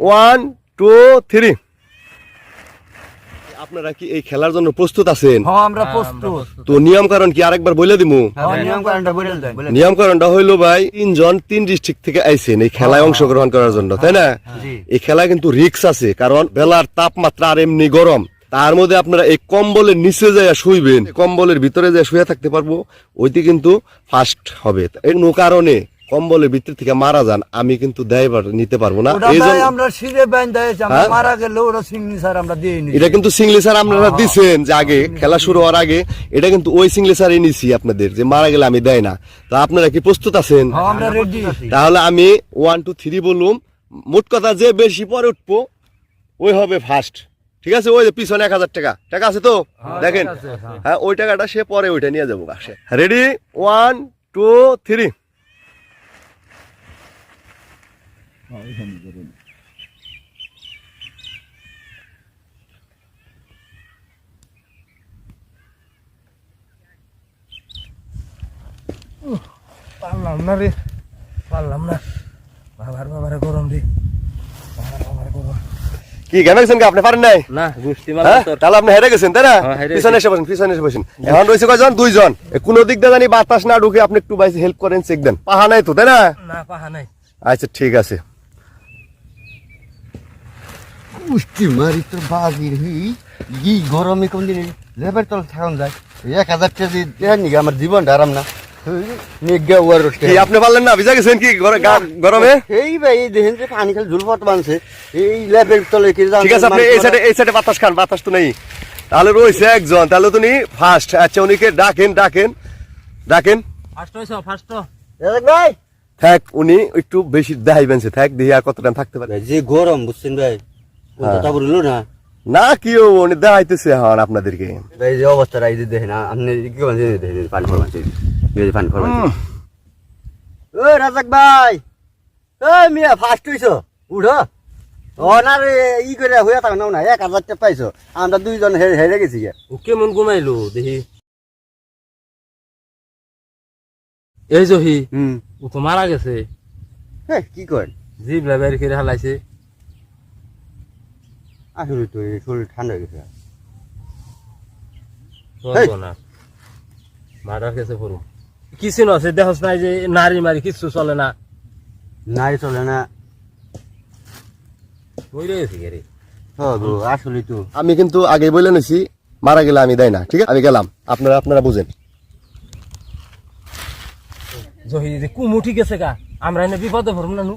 One two three আপনারা কি এই খেলার জন্য প্রস্তুত আছেন? হ্যাঁ আমরা প্রস্তুত। তো নিয়ম কারণ কি আরেকবার বলে দিমু? হ্যাঁ নিয়ম কারণটা বলে দেন। নিয়ম কারণটা হইল ভাই তিনজন তিন ডিস্ট্রিক্ট থেকে আইছেন এই খেলায় অংশগ্রহণ করার জন্য তাই না? এই খেলায় কিন্তু রিক্স আছে কারণ বেলার তাপমাত্রা আর এমনি গরম। তার মধ্যে আপনারা এই কম্বলের নিচে যায় শুইবেন কম্বলের ভিতরে যায় শুয়ে থাকতে পারব ওইটি কিন্তু ফার্স্ট হবে। এই কোনো কারণে কম্বলের ভিতর থেকে মারা যান আমি কিন্তু নিতে পারব না। ওটা এই ভাই জন্য আমরা সিঁড়ে বাইন দিয়েছি আমরা হ্যাঁ? মারা গেলে ওরা সিগনি স্যার আমরা দিয়ে নিই। এটা কিন্তু সিংলিসার আপনারা দিছেন যে আগে খেলা শুরু হওয়ার আগে। এটা কিন্তু ওই সিংলিসারই নিছি আপনাদের যে মারা গেলে আমি দেয় না। তো আপনারা কি প্রস্তুত আছেন? হ্যাঁ আমরা রেডি তাহলে আমি ওয়ান টু থ্রি বলুম মোট কথা যে বেশি পরে উঠবো ওই হবে ফার্স্ট ঠিক আছে? ওই যে পিছনে এক হাজার টাকা। টাকা আছে তো? দেখেন। হ্যাঁ। ওই টাকাটা সে পরে ওইটা নিয়ে যাব রেডি ওয়ান টু থ্রি পারলাম না রে পারলাম না বাবার বাবার গরম রে বাবার বাবার গরম কি? গেমে গেছেন আপনি পারেন নাই? না গোষ্ঠী হ্যাঁ? তাহলে আপনি হেরে গেছেন তাই না? হ্যাঁ, পিছনে এসে বসেন পিছনে এসে বসেন। এখন রয়েছে কয়জন? দুইজন। এ কোনো দিক দিয়ে জানি বাতাস না ঢুকে আপনি একটু বাইসে হেল্প করেন চেক দেন। পাহা নাই তো তাই না? না পাহা নাই। আচ্ছা ঠিক আছে। পুষ্টি মারি তোর বাজির হি। গরমে কোন দিন লেবার তল থাকুন যায়। এক হাজার টাকা দিয়ে দেন নাকি আমার জীবনটা আরাম না। আপনি পারলেন না ভিজা গেছেন কি গরমে? এই ভাই এই দেখেন যে পানি খালি ঝুলপট বানছে। এই লেবের তলে কি ঠিক আছে আপনি এই সাইডে এই সাইডে বাতাস খান বাতাস তো নেই। তাহলে রয়েছে একজন তাহলে তুমি ফার্স্ট আচ্ছা উনিকে ডাকেন ডাকেন ডাকেন। ফার্স্ট হইছ ফার্স্ট ভাই। থাক উনি একটু বেশি দেখাইবেন থাক দেখি আর কত টাইম থাকতে পারে। যে গরম বুঝছেন ভাই। কথা বলল না? না কি উনি দেখাইতেছে এখন আপনাদেরকে। যে দেখেন আপনি কি বলছেন? দেখেন পানি ফরমাচ্ছে পানি ফরমাচ্ছে ও রাজাক ভাই ওই মিয়া ফার্স্ট হইছো? উঠো। অনার ই করে হইয়া থাক না এক হাজার টাকা পাইছো। আমরা দুইজন হে- হেরে গেছি। ও কেমন ঘুমাইলো দেখি। এই জহি হুম। ও তো মারা গেছে। হ্যাঁ কি করেন জিব বের করে হালাইছে। আসলে তো এই শরীর ঠান্ডা হয়ে গেছে মারার কাছে দেখস নাই যে নারী মারি কিছু চলে না। নাই চলে না। হ্যাঁ গো আসলে তো। আমি কিন্তু আগে বলে নিছি মারা গেলে আমি দেয় না ঠিক আছে? আমি গেলাম। আপনারা আপনারা বুঝেন। জহি যে কুমু ঠিক আছে গা। আমরা এনে বিপদে ভরম না নু।